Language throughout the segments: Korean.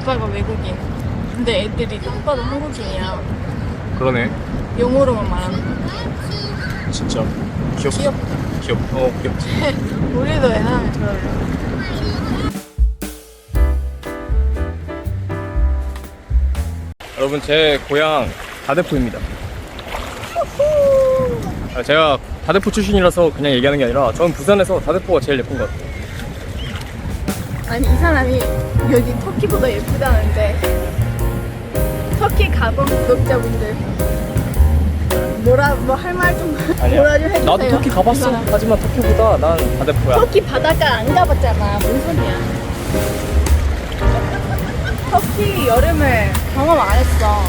아빠가 외국인. 근데 애들이 오빠도 한국인이야. 그러네. 영어로만 말하는 거. 진짜. 귀엽. 귀엽. 귀엽. 어, 귀엽지. 우리도 애 낳으면 저럴래. 여러분, 제 고향 다대포입니다. 아, 제가 다대포 출신이라서 그냥 얘기하는 게 아니라 저는 부산에서 다대포가 제일 예쁜 것 같아요. 아니 이 사람이 여기 터키보다 예쁘다는데 터키 가본 구독자분들 뭐라 뭐 할 말좀 뭐라 좀 해주세요. 나도 터키 가봤어. 하지만 터키보다 난 다대포야. 터키 바닷가 안 가봤잖아. 뭔 소리야? 터키 여름을 경험 안 했어.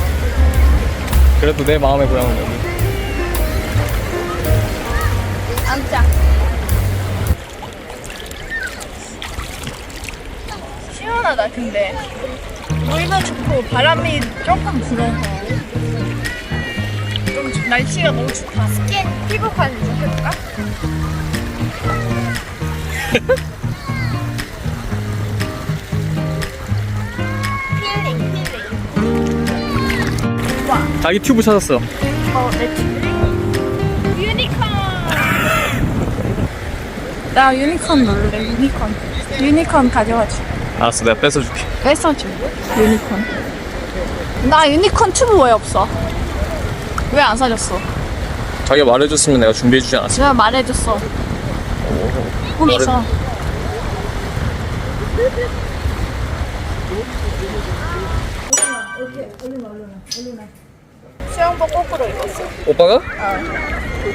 그래도 내 마음의 고향은 여기. 시원하다 근데 물도 좋고 바람이 조금 불어서 좀 좋- 날씨가 너무 좋다. 스킨 피부 관리 좀 해볼까? 자기 튜브 찾았어. 어, 내 친구. 유니콘! 나 유니콘 놀래, 유니콘. 유니콘 가져가지. 알았어, 내가 뺏어줄게. 뺏어줘. 유니콘. 나 유니콘 튜브 왜 없어? 왜 안 사줬어? 자기가 말해줬으면 내가 준비해주지 않았어. 제가 말해줬어. 있어. 수영복 거꾸로 입었어. 오빠가? 어.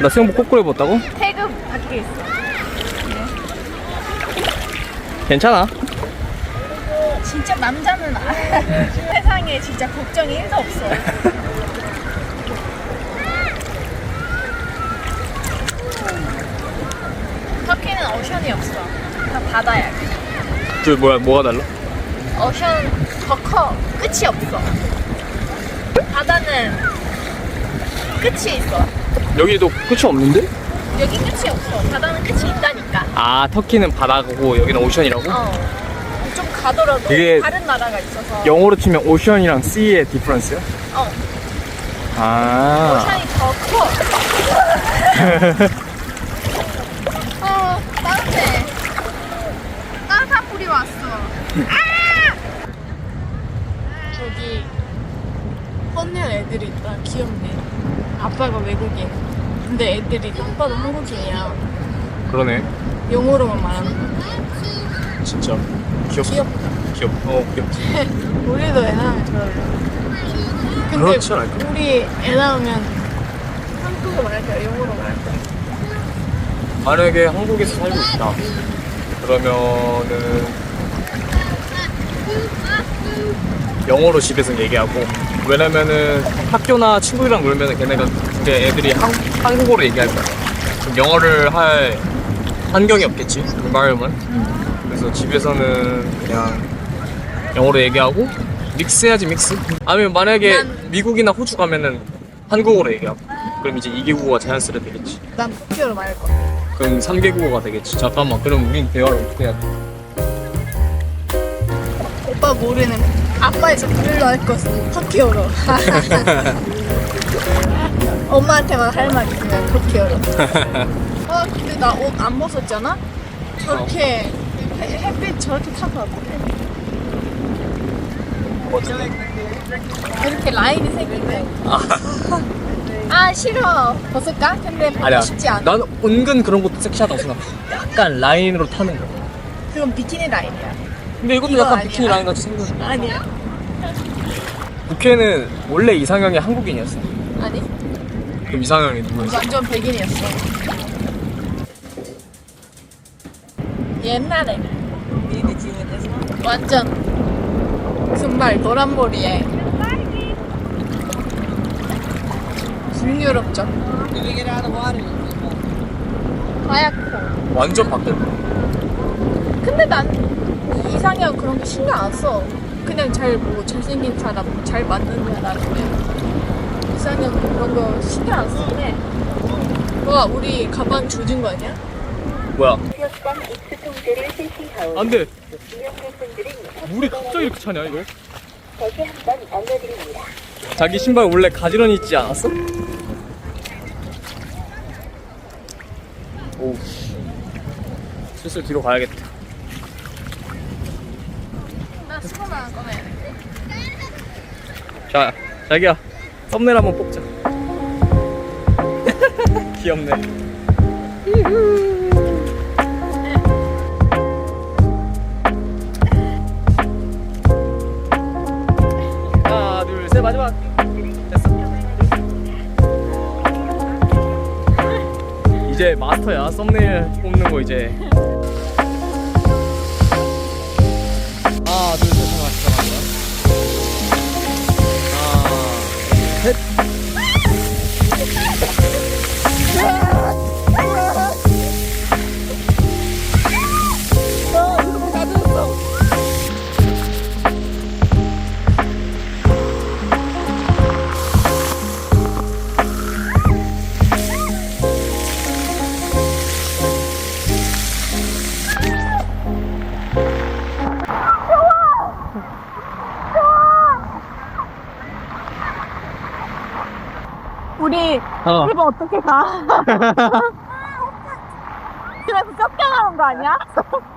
나 수영복 거꾸로 입었다고? 태그 밖에 있어. 괜찮아. 진짜 남자는 아- 세상에 진짜 걱정이 1도 없어. 터키는 오션이 없어. 다 바다야. 저 뭐야, 뭐가 달라? 오션 더 커. 끝이 없어. 바다는 끝이 있어. 여기도 끝이 없는데? 여기 끝이 없어. 바다는 끝이 있다니까. 아, 터키는 바다고 여기는 오션이라고? 어. 좀 가더라도 이게 다른 나라가 있어서. 영어로 치면 오션이랑 C의 디퍼런스야? 어. 아. 오션이 더 커. 어, 따뜻해. 따뜻한 불이 왔어. 아! 저기 뻔한 애들이 있다. 귀엽네. 아빠가 외국인. 근데 애들이 오빠도 한국인이야. 그러네. 영어로만 말하는 거. 진짜. 귀엽. 귀엽. 귀엽. 어, 귀엽지. 우리도 애 낳으면 저럴래. 근데 그렇지 않을까? 우리 애 낳으면 한국어 말할까요? 영어로 말할까요? 만약에 한국에서 살고 있다. 그러면은 영어로 집에서 얘기하고 왜냐면은 학교나 친구들이랑 놀면은 걔네가 이제 애들이 한, 한국어로 얘기할 거야. 그럼 영어를 할 환경이 없겠지. environment. 그래서 집에서는 그냥 영어로 얘기하고 믹스해야지 믹스. 아니면 만약에 난- 미국이나 호주 가면은 한국어로 얘기하고 그럼 이제 이개국어가 자연스레 되겠지. 난 터키어로 말할 거야. 그럼 3개국어가 되겠지. 잠깐만, 그럼 우린 대화를 어떻게 해야 돼? 오빠 모르는 아빠에서 불러 할 것은 터키어로. 엄마한테만 할말 있으면 터키어로. 어 근데 나 옷 안 벗었잖아? 저렇게 햇빛 저렇게 타고 왔거든. 이렇게 라인이 생긴데. 아 싫어 벗을까? 근데 벗고 아니야. 싶지 않아. 난 은근 그런 것도 섹시하다고 생각해. 약간 라인으로 타는 거. 그건 비키니 라인이야. 근데 이것도 이거 약간 아니야. 비키니 라인 같이 생겼어. 아니야. 국회는 원래 이상형이 한국인이었어. 아니 그럼 이상형이 누구였어? 완전 백인이었어. 옛날에 완전 금발 노란 머리에 북유럽적 하얗고 완전 바뀌었네. 근데 난 이상형 그런 거 신경 안 써. 그냥 잘 뭐 잘생긴 사람 잘 맞는 사람 그냥 이상형 그런 거 신경 안 쓰네. 와 우리 가방 조진 거 아니야? 지역방 익수 통제를 실시하오. 안 돼. 이용객분들은 물이 갑자기 이렇게 차냐, 이거? 다시 한번 알려드립니다. 자기 신발 원래 가지런히 있지 않았어? 오우 슬슬 뒤로 가야겠다 나 수건만 꺼내. 자 자기야 썸네일 한번 뽑자 귀엽네 마지막 됐어 이제 마스터야. 썸네일 뽑는 거 이제. 하나 둘셋 하나 시작합니다 하나 셋 우리 어. 이거 어떻게 가? 그래서 쫓겨나는 거 아니야?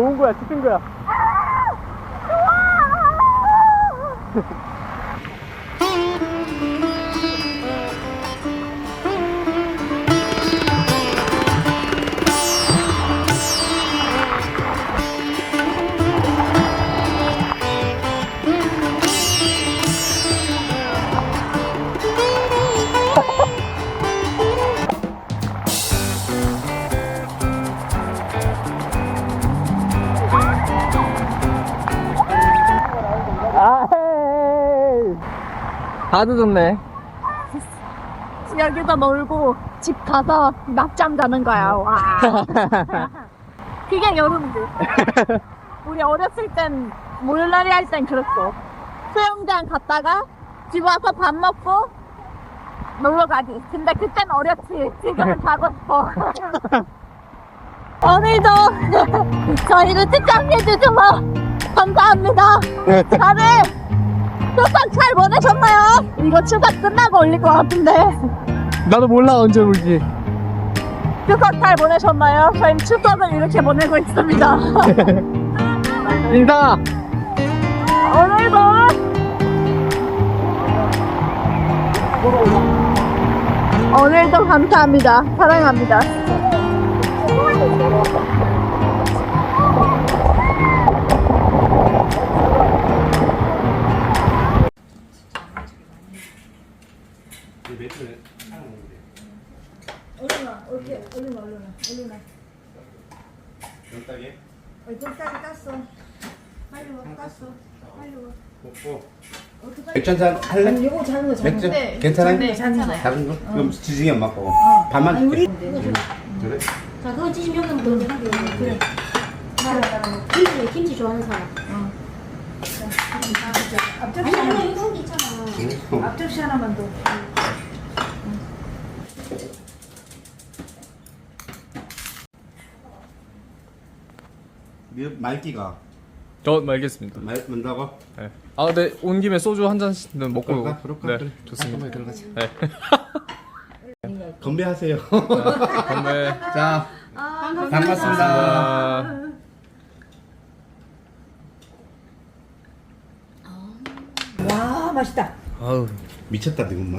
좋은 거야 찍힌 거야 다 늦었네 여기서 놀고 집 가서 낮잠 자는 거야. 와. 그게 여름들. 우리 어렸을 땐 물놀이 할 땐 그랬어. 수영장 갔다가 집 와서 밥 먹고 놀러 가지. 근데 그땐 어렸지. 지금은 자고 싶어. 오늘도 저희를 시청해주셔서 감사합니다. 다들 추석 잘 보내셨나요? 이거 추석 끝나고 올릴 것 같은데. 나도 몰라 언제 올지 추석 잘 보내셨나요? 저희는 추석을 이렇게 보내고 있습니다. 인사 오늘도 오늘도 감사합니다. 사랑합니다. 연따기 어, 돌다리 땄어. 빨리 와, 땄어. 빨리 와. 먹고 어떡하지? 맥주 한잔 할래? 아니, 요거 작은 거, 작은 맥주? 거. 네, 괜찮아? 네, 괜찮아요. 작은 거? 그럼 지중이 엄마 거고 어. 반만 아니, 우리 줄게 이거. 그래? 자, 그거 찌시면 좀 먼저 하게. 그래. 나라, 나라. 김치, 김치 좋아하는 사람. 앞접시 아니, 하나, 아니, 이거 있잖아. 앞접시 하나만 더. 말기가 저 알겠습니다 말 문다고? 네. 아 근데 온 김에 소주 한 잔씩은 먹고 그럴까? 그럴까? 네 그래. 좋습니다 깔끔하게 들어가자 네 건배하세요 건배 자 반갑습니다 아, 와, 맛있다. 아우 미쳤다 네 엄마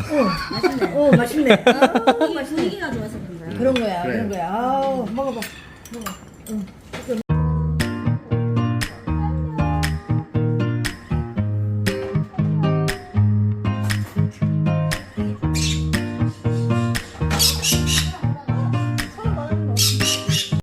맛있네. 오, 맛있네. 이 맛있네. 분위기가 좋아서 그런 거야. 그런 거야, 그래. 그런 거야. 아우, 먹어봐. 먹어. 응.